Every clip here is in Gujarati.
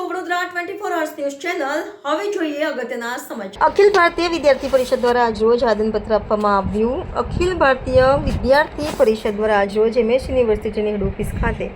છો Vadodara twenty four hours news channel હવે જોઈએ અગત્યના સમાચાર. અખિલ ભારતીય વિદ્યાર્થી પરિષદ દ્વારા આજરોજ આદનપત્ર આપવામાં આવ્યું. અખિલ ભારતીય વિદ્યાર્થી પરિષદ દ્વારા આજરોજ એમએસ યુનિવર્સિટીની હેડ ઓફિસ ખાતે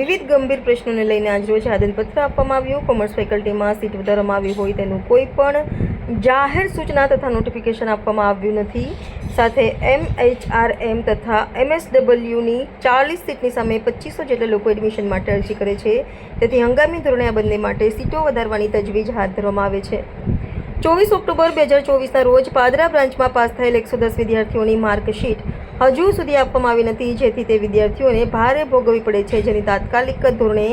વિવિધ ગંભીર પ્રશ્નોને લઈને આજરોજ આદનપત્ર આપવામાં આવ્યું. કોમર્સ ફેકલ્ટીમાં સીટ વધારવામાં આવી હોય તેનું કોઈ પણ જાહેર સૂચના તથા નોટિફિકેશન આપવામાં આવ્યું નથી. સાથે એમ એચ આર એમ તથા એમએસડબલ્યુની ચાલીસ સીટની સામે પચીસો જેટલા લોકો એડમિશન માટે અરજી કરે છે. તેથી હંગામી ધોરણે આ બંને માટે સીટો વધારવાની તજવીજ હાથ ધરવામાં આવે છે. ચોવીસ ઓક્ટોબર બે હજાર ચોવીસના રોજ પાદરા બ્રાન્ચમાં પાસ થયેલ એકસો દસ વિદ્યાર્થીઓની માર્કશીટ હજુ સુધી આપવામાં આવી નથી, જેથી તે વિદ્યાર્થીઓને ભારે ભોગવવી પડે છે, જેની તાત્કાલિક ધોરણે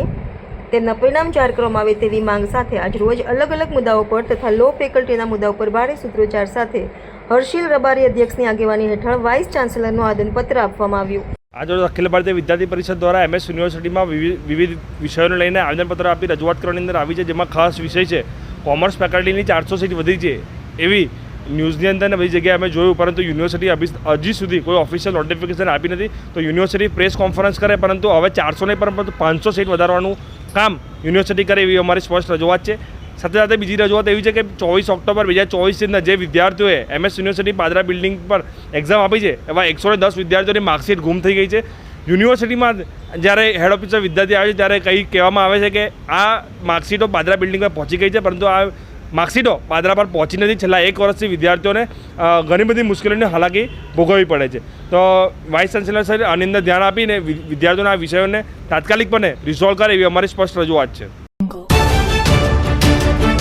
તેમના પરિણામ જાહેર કરવામાં આવે તેવી માંગ સાથે આજ રોજ અલગ અલગ મુદ્દાઓ પર તથા લો ફેકલ્ટીના મુદ્દાઓ પર ભારે સૂત્રોચ્ચાર સાથે હર્ષિલ રબારી અધ્યક્ષની આગેવાની હેઠળ વાઇસ ચાન્સેલરનું આદનપત્ર આપવામાં આવ્યું. આજે અખિલ ભારતીય વિદ્યાર્થી પરિષદ દ્વારા એમએસ યુનિવર્સિટીમાં વિવિધ વિષયોને લઈને આવેદનપત્ર આપી રજૂઆત કરવાની અંદર આવી છે, જેમાં ખાસ વિષય છે, કોમર્સ ફેકલ્ટીની ચારસો સીટ વધી છે. એવી ન્યૂઝની અંદર ને બધી જગ્યાએ અમે જોયું, પરંતુ યુનિવર્સિટી હજી સુધી કોઈ ઓફિશિયલ નોટિફિકેશન આપી નથી. તો યુનિવર્સિટી પ્રેસ કોન્ફરન્સ કરે, પરંતુ હવે ચારસો નહીં, પરંતુ પાંચસો સીટ વધારવાનું કામ યુનિવર્સિટી કરે એવી અમારી સ્પષ્ટ રજૂઆત છે. સાથે સાથે બીજી રજૂઆત એવી છે કે ચોવીસ ઓક્ટોબર બે હજાર ચોવીસના જે વિદ્યાર્થીઓએ એમએસ યુનિવર્સિટી પાદરા બિલ્ડિંગ પર એક્ઝામ આપી છે, એવા એકસો દસ વિદ્યાર્થીઓની માર્કશીટ ગુમ થઈ ગઈ છે. યુનિવર્સિટીમાં જ્યારે હેડ ઓફિસર વિદ્યાર્થી આવે છે, ત્યારે કંઈ કહેવામાં આવે છે કે આ માર્કશીટો પાદરા બિલ્ડિંગ પર પહોંચી ગઈ છે, પરંતુ આ માર્કશીટો પાદરા પર પહોંચી નથી. છેલ્લા એક વર્ષથી વિદ્યાર્થીઓને ઘણી બધી મુશ્કેલીઓની હાલાકી ભોગવવી પડે છે. તો વાઇસ ચાન્સેલર સર આની અંદર ધ્યાન આપીને વિદ્યાર્થીઓના આ વિષયોને તાત્કાલિકપણે રિઝોલ્વ કરે એવી અમારી સ્પષ્ટ રજૂઆત છે. Thank you